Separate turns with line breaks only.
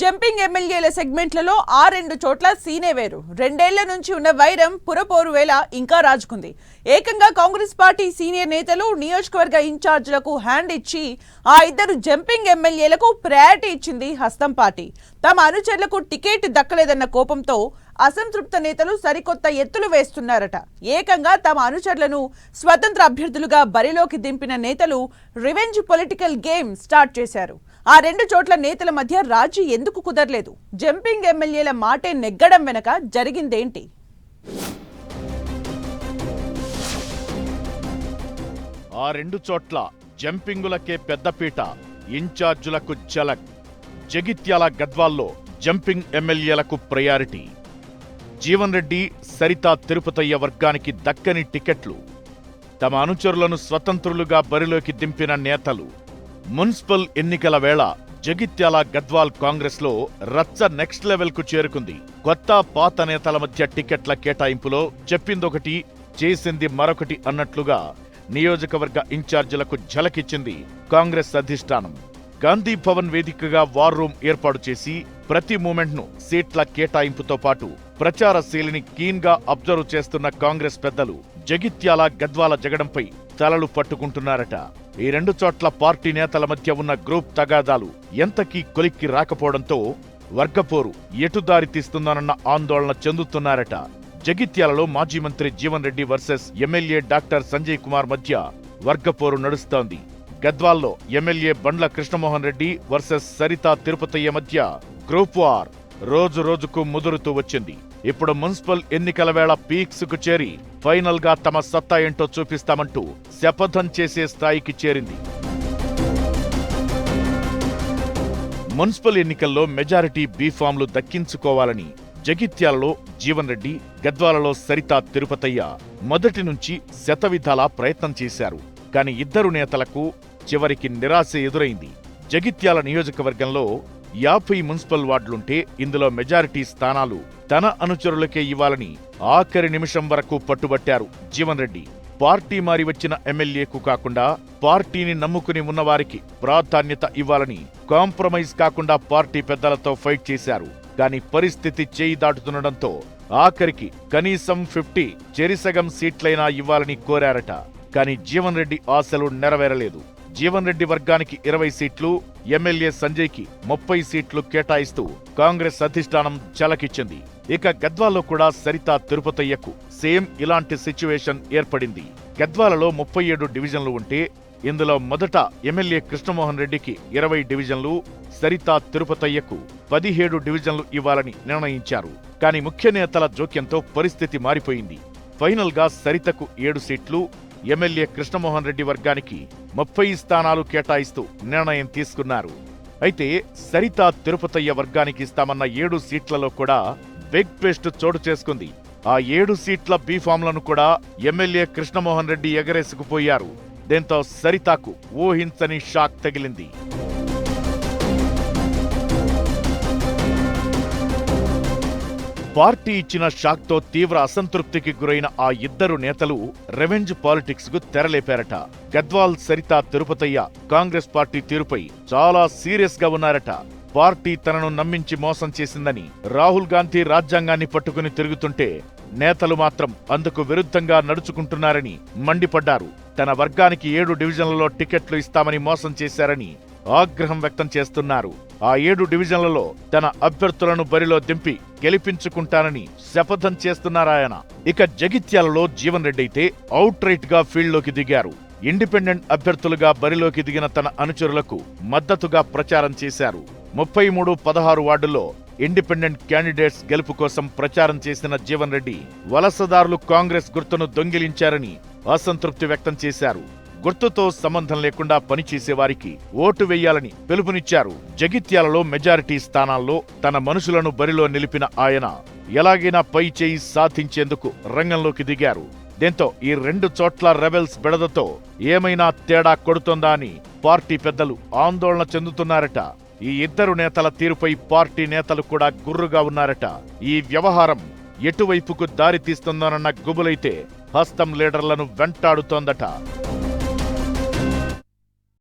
Jumping ఎమ్మెల్యేల సెగ్మెంట్లలో ఆ రెండు చోట్ల సీనే వేరు. రెండేళ్ళ నుంచి ఉన్న వైరం పురపోరు వేళ ఇంకా రాజుకుంది. ఏకంగా కాంగ్రెస్ పార్టీ సీనియర్ నేతలు నియోజకవర్గ ఇన్ఛార్జీలకు హ్యాండ్ ఇచ్చి ఆ ఇద్దరు జంపింగ్ ఎమ్మెల్యేలకు ప్రయారిటీ ఇచ్చింది హస్తం పార్టీ. తమ అనుచరులకు టికెట్ దక్కలేదన్న కోపంతో అసంతృప్త నేతలు సరికొత్త ఎత్తులు వేస్తున్నారట. ఏకంగా తమ అనుచరులను స్వతంత్ర అభ్యర్థులుగా బరిలోకి దింపిన నేతలు రివెంజ్ పొలిటికల్ గేమ్ స్టార్ట్ చేశారు. ఆ రెండు చోట్ల నేతల మధ్య రాజీ ఎందుకు కుదరలేదు? జంపింగ్ ఎమ్మెల్యేల మాటే నెగ్గడం వెనక జరిగిందేంటి?
ఆ రెండు చోట్ల జంపింగులకే పెద్దపీట ఇన్ఛార్జులకు జలక్ జగిత్యాల గద్వాల్లో జంపింగ్ ఎమ్మెల్యేలకు ప్రయారిటీ. జీవన్ రెడ్డి సరిత తిరుపతయ్య వర్గానికి దక్కని టికెట్లు. తమ అనుచరులను స్వతంత్రులుగా బరిలోకి దింపిన నేతలు. మున్సిపల్ ఎన్నికల వేళ జగిత్యాల గద్వాల్ కాంగ్రెస్లో రచ్చ నెక్స్ట్ లెవెల్కు చేరుకుంది. కొత్త పాత నేతల మధ్య టికెట్ల కేటాయింపులో చెప్పిందొకటి చేసింది మరొకటి అన్నట్లుగా నియోజకవర్గ ఇన్ఛార్జీలకు ఝలకిచ్చింది కాంగ్రెస్ అధిష్టానం. గాంధీ భవన్ వేదికగా వార్ రూమ్ ఏర్పాటు చేసి ప్రతి మూమెంట్ను సీట్ల కేటాయింపుతో పాటు ప్రచార శైలిని కీన్గా అబ్జర్వ్ చేస్తున్న కాంగ్రెస్ పెద్దలు జగిత్యాల గద్వాల జగడంపై తలలు పట్టుకుంటున్నారట. ఈ రెండు చోట్ల పార్టీ నేతల మధ్య ఉన్న గ్రూప్ తగాదాలు ఎంతకీ కొలిక్కి రాకపోవడంతో వర్గపోరు ఎటుదారి తీస్తుందనన్న ఆందోళన చెందుతున్నారట. జగిత్యాలలో మాజీ మంత్రి Jeevan Reddy versus MLA doctor Sanjay Kumar మధ్య వర్గపోరు నడుస్తోంది. గద్వాల్లో ఎమ్మెల్యే బండ్ల కృష్ణమోహన్ రెడ్డి వర్సెస్ సరిత తిరుపతయ్య మధ్య గ్రూప్ వార్ రోజు రోజుకు ముదురుతూ వచ్చింది. ఇప్పుడు మున్సిపల్ ఎన్నికల వేళ పీక్స్కు చేరి ఫైనల్గా తమ సత్తా ఏంటో చూపిస్తామంటూ శపథం చేసే స్థాయికి చేరింది. మున్సిపల్ ఎన్నికల్లో మెజారిటీ బీఫామ్లు దక్కించుకోవాలని జగిత్యాలలో జీవన్ రెడ్డి గద్వాలలో సరిత తిరుపతయ్య మొదటి నుంచి శతవిధాలా ప్రయత్నం చేశారు. కాని ఇద్దరు నేతలకు చివరికి నిరాశ ఎదురైంది. జగిత్యాల నియోజకవర్గంలో యాభై మున్సిపల్ వార్డులుంటే ఇందులో మెజారిటీ స్థానాలు తన అనుచరులకే ఇవ్వాలని ఆఖరి నిమిషం వరకు పట్టుబట్టారు జీవన్ రెడ్డి. పార్టీ మారి వచ్చిన ఎమ్మెల్యేకు కాకుండా పార్టీని నమ్ముకుని ఉన్నవారికి ప్రాధాన్యత ఇవ్వాలని కాంప్రమైజ్ కాకుండా పార్టీ పెద్దలతో ఫైట్ చేశారు. కానీ పరిస్థితి చేయి దాటుతుండటంతో ఆఖరికి కనీసం ఫిఫ్టీ చెరిసగం సీట్లైనా ఇవ్వాలని కోరారట. కానీ జీవన్ రెడ్డి ఆశలు నెరవేరలేదు. జీవన్ రెడ్డి వర్గానికి ఇరవై సీట్లు ఎమ్మెల్యే సంజయ్కి ముప్పై సీట్లు కేటాయిస్తూ కాంగ్రెస్ అధిష్టానం చలకిచ్చింది ఇక గద్వాల్లో కూడా సరిత తిరుపతయ్యకు సేమ్ ఇలాంటి సిచ్యువేషన్ ఏర్పడింది. గద్వాలలో ముప్పై ఏడు డివిజన్లు ఉంటే ఇందులో మొదట ఎమ్మెల్యే కృష్ణమోహన్ రెడ్డికి ఇరవై డివిజన్లు సరితా తిరుపతయ్యకు పదిహేడు డివిజన్లు ఇవ్వాలని నిర్ణయించారు. కానీ ముఖ్య నేతల జోక్యంతో పరిస్థితి మారిపోయింది. ఫైనల్గా సరితకు ఏడు సీట్లు ఎమ్మెల్యే కృష్ణమోహన్ రెడ్డి వర్గానికి ముప్పై స్థానాలు కేటాయిస్తూ నిర్ణయం తీసుకున్నారు. అయితే సరిత తిరుపతయ్య వర్గానికి ఇస్తామన్న ఏడు సీట్లలో కూడా బిగ్ పేస్ట్ చోటు చేసుకుంది. ఆ ఏడు సీట్ల బీఫామ్లను కూడా ఎమ్మెల్యే కృష్ణమోహన్ రెడ్డి ఎగరేసుకుపోయారు. దీంతో సరితాకు ఊహించని షాక్ తగిలింది. పార్టీ ఇచ్చిన షాక్తో తీవ్ర అసంతృప్తికి గురైన ఆ ఇద్దరు నేతలు రెవెంజ్ పాలిటిక్స్కు తెరలేపారట. గద్వాల్ సరిత తిరుపతయ్య కాంగ్రెస్ పార్టీ తీరుపై చాలా సీరియస్గా ఉన్నారట. పార్టీ తనను నమ్మించి మోసం చేసిందని రాహుల్ గాంధీ రాజ్యాంగాన్ని పట్టుకుని తిరుగుతుంటే నేతలు మాత్రం అందుకు విరుద్ధంగా నడుచుకుంటున్నారని మండిపడ్డారు. తన వర్గానికి ఏడు డివిజన్లలో టికెట్లు ఇస్తామని మోసం చేశారని ఆగ్రహం వ్యక్తం చేస్తున్నారు. ఆ ఏడు డివిజన్లలో తన అభ్యర్థులను బరిలో దింపి గెలిపించుకుంటానని శపథం చేస్తున్నారాయన ఇక జగిత్యాలలో జీవన్ రెడ్డి అయితే అవుట్ రైట్గా ఫీల్డ్లోకి దిగారు. ఇండిపెండెంట్ అభ్యర్థులుగా బరిలోకి దిగిన తన అనుచరులకు మద్దతుగా ప్రచారం చేశారు. ముప్పై మూడు పదహారు వార్డుల్లో ఇండిపెండెంట్ క్యాండిడేట్స్ గెలుపు కోసం ప్రచారం చేసిన జీవన్ రెడ్డి వలసదారులు కాంగ్రెస్ గుర్తును దొంగిలించారని అసంతృప్తి వ్యక్తం చేశారు. గుర్తుతో సంబంధం లేకుండా పనిచేసే వారికి ఓటు వేయాలని పిలుపునిచ్చారు. జగిత్యాలలో మెజారిటీ స్థానాల్లో తన మనుషులను బరిలో నిలిపిన ఆయన ఎలాగైనా పై చేయి సాధించేందుకు రంగంలోకి దిగారు. దీంతో ఈ రెండు చోట్ల రెబెల్స్ బెడదతో ఏమైనా తేడా కొడుతోందా అని పార్టీ పెద్దలు ఆందోళన చెందుతున్నారట. ఈ ఇద్దరు నేతల తీరుపై పార్టీ నేతలు కూడా గుర్రుగా ఉన్నారట. ఈ వ్యవహారం ఎటువైపుకు దారి తీస్తుందోనన్న గుబులైతే హస్తం లీడర్లను వెంటాడుతోందట.